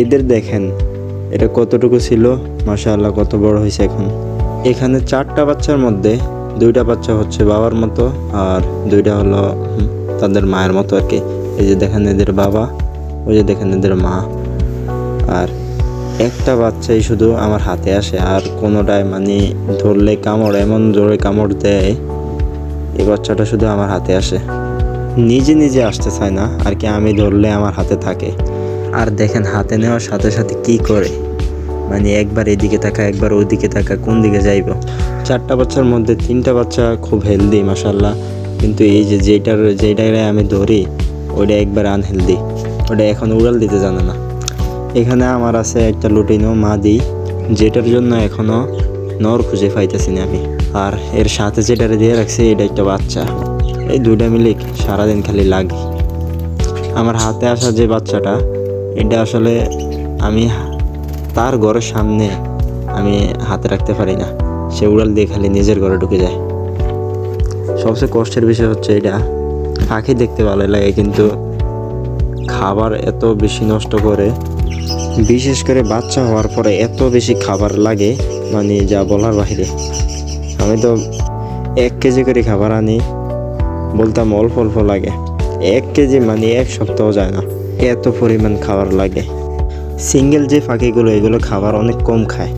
এদের দেখেন, এটা কতটুকু ছিল? মাশাআল্লাহ, কত বড় হয়েছে এখন। এখানে চারটা বাচ্চার মধ্যে দুইটা বাচ্চা হচ্ছে বাবার মতো আর দুইটা হলো তাদের মায়ের মতো আর কি। এই যে দেখেন এদের বাবা, ওই যে দেখেন এদের মা। আর একটা বাচ্চাই শুধু আমার হাতে আসে আর কোনোটায় মানে ধরলে কামড়, এমন জোরে কামড় দেয়, এই বাচ্চাটা শুধু আমার হাতে আসে। নিজে নিজে আসতে চায় না, আর কি আমি ধরলে আমার হাতে থাকে। আর দেখেন হাতে নেওয়ার সাথে সাথে কি করে? মানে একবার এদিকে থাকা, একবার ওইদিকে থাকা, কোন দিকে যাইব? চারটা বাচ্চার মধ্যে তিনটা বাচ্চা খুব হেলদি মাসাল্লাহ কিন্তু এই যে যেটার যেটারে আমি ধরি, ওইটা একবার আনহেলদি ওটা এখন উড়াল দিতে জানে না। এখানে আমার আছে একটা লুটিনো মাদি, যেটার জন্য এখনও নর খুঁজে পাইতেছি না আমি। আর এর সাথে যেটারে দিয়ে রাখছি, এটা একটা বাচ্চা। এই দুইটা মিলে সারাদিন খালি লাগে। আমার হাতে আসা যে বাচ্চাটা এটা আসলে আমি তার ঘরের সামনে আমি হাতে রাখতে পারি না। সে উড়াল দিয়ে খালি নিজের ঘরে ঢুকে যায়। সবচেয়ে কষ্টের বিষয় হচ্ছে এটা। পাখি দেখতে ভালো লাগে, কিন্তু খাবার এত বেশি নষ্ট করে, বিশেষ করে বাচ্চা হওয়ার পরে এত বেশি খাবার লাগে মানে যা বলার বাইরে। আমি তো এক কেজি করে খাবার আনি, বলতাম অল্প অল্প লাগে। এক কেজি মানে এক সপ্তাহ যায় না। এত পরিমাণ খাবার লাগে। সিঙ্গেল যে পাখিগুলো এগুলো খাবার অনেক কম খায়।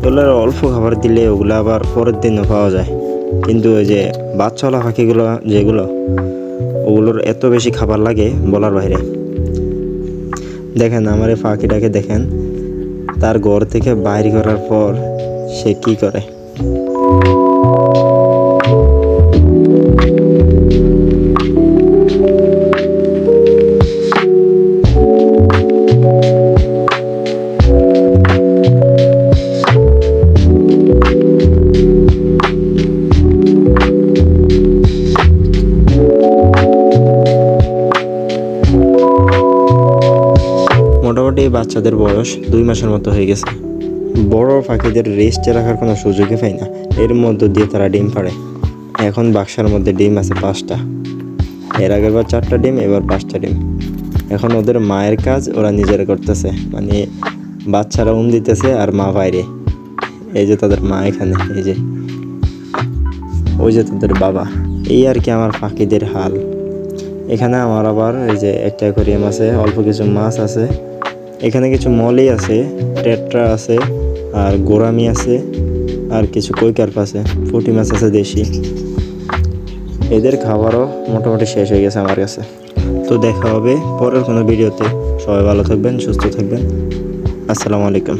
এগুলোর অল্প খাবার দিলে ওগুলো আবার পরের দিনও পাওয়া যায়। কিন্তু ওই যে বাচ্চাওয়ালা পাখিগুলো যেগুলো, ওগুলোর এত বেশি খাবার লাগে বলার বাইরে। দেখেন আমার এই পাখিটাকে দেখেন, তার ঘর থেকে বাইর করার পর সে কি করে? মোটামুটি বাচ্চাদের বয়স দুই মাসের মতো হয়ে গেছে। বড় পাখিদের রেস্টে রাখার কোনো সুযোগই পাই না। এর মধ্য দিয়ে তারা ডিম পাড়ে। এখন বাক্সার মধ্যে ডিম আছে পাঁচটা। এর আগের বার চারটা ডিম, এবার পাঁচটা ডিম। এখন ওদের মায়ের কাজ, ওরা নিজেরা করতেছে। মানে বাচ্চারা উম দিতেছে আর মা বাইরে। এই যে তাদের মা এখানে, এই যে। ওই যে তাদের বাবা। এই আর কি আমার পাখিদের হাল। এখানে আমার আবার এই যে একটা অ্যাকোরিয়াম আছে, অল্প কিছু মাছ আছে। এখানে কিছু মলই আছে, টেট্রা আছে, আর গোরামি আছে, আর কিছু কৈকার্প আছে, পুঁটি মাছ আছে দেশি। এদের খাবারও মোটামুটি শেষ হয়ে গেছে আমার কাছে। তো দেখা হবে পরের কোনো ভিডিওতে। সবাই ভালো থাকবেন, সুস্থ থাকবেন। আসসালামু আলাইকুম।